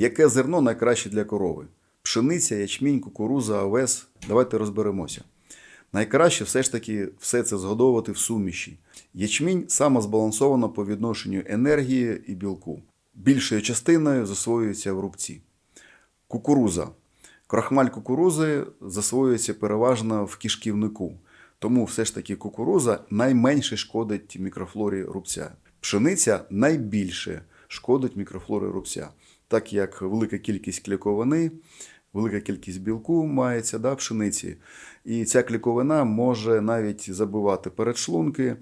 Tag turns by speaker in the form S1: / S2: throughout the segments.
S1: Яке зерно найкраще для корови? Пшениця, ячмінь, кукуруза, овес. Давайте розберемося. Найкраще все ж таки все це згодовувати в суміші. Ячмінь самозбалансовано по відношенню енергії і білку. Більшою частиною засвоюється в рубці. Кукуруза. Крахмаль кукурузи засвоюється переважно в кишківнику. Тому все ж таки кукуруза найменше шкодить мікрофлорі рубця. Пшениця найбільше шкодить мікрофлорі рубця, так як велика кількість кліковини, велика кількість білку мається да, пшениці. І ця кліковина може навіть забивати передшлунки,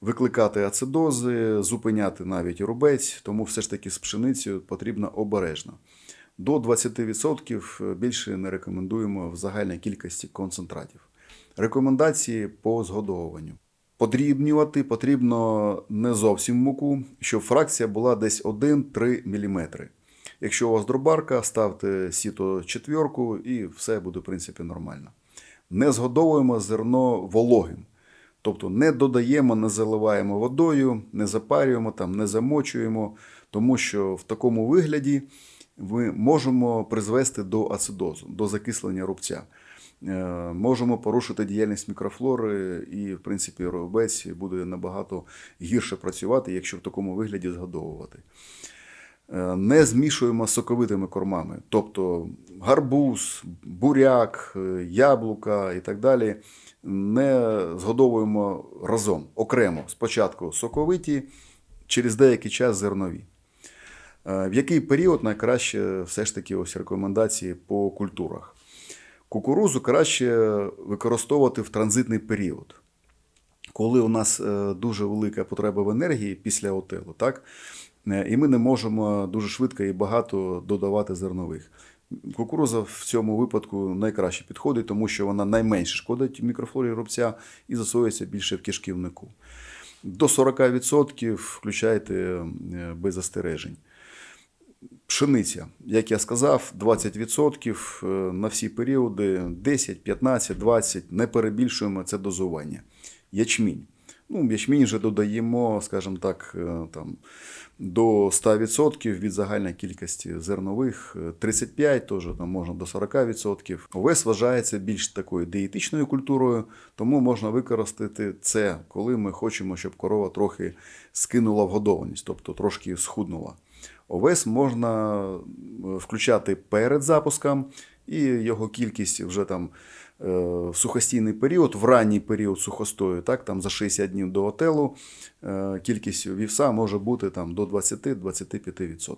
S1: викликати ацидози, зупиняти навіть рубець, тому все ж таки з пшеницею потрібно обережно. До 20% більше не рекомендуємо в загальній кількості концентратів. Рекомендації по згодовуванню. Подрібнювати потрібно не зовсім муку, щоб фракція була десь 1-3 мм. Якщо у вас дробарка, ставте сіто четвірку і все буде в принципі нормально. Не згодовуємо зерно вологим. Тобто не додаємо, не заливаємо водою, не запарюємо, там, не замочуємо, тому що в такому вигляді ми можемо призвести до ацидозу, до закислення рубця. Е, Можемо порушити діяльність мікрофлори, і, в принципі, рубець буде набагато гірше працювати, якщо в такому вигляді згодовувати. Е, Не змішуємо соковитими кормами, тобто гарбуз, буряк, е, яблука і так далі. Не згодовуємо разом, окремо. Спочатку соковиті, через деякий час зернові. Е, В який період найкраще все ж таки ось рекомендації по культурах? Кукурузу краще використовувати в транзитний період, коли у нас дуже велика потреба в енергії після отелу, так? Е, і ми не можемо дуже швидко і багато додавати зернових. Кукуруза в цьому випадку найкраще підходить, тому що вона найменше шкодить мікрофлорі рубця і засвоюється більше в кишківнику. До 40% включайте е, без застережень. Пшениця, як я сказав, 20% е, на всі періоди 10, 15, 20, не перебільшуємо це дозування. Ячмінь. Ну, ячмінь вже додаємо, скажімо так, е, там, до 100% від загальної кількості зернових, е, 35 теж там можна до 40%. Овес вважається більш такою дієтичною культурою, тому можна використати це, коли ми хочемо, щоб корова трохи скинула вгодованість, тобто трошки схуднула. Овес можна е, включати перед запуском, і його кількість вже там е, в сухостійний період, в ранній період сухостою, так, там за 60 днів до отелу, е, кількість вівса може бути там до 20-25%.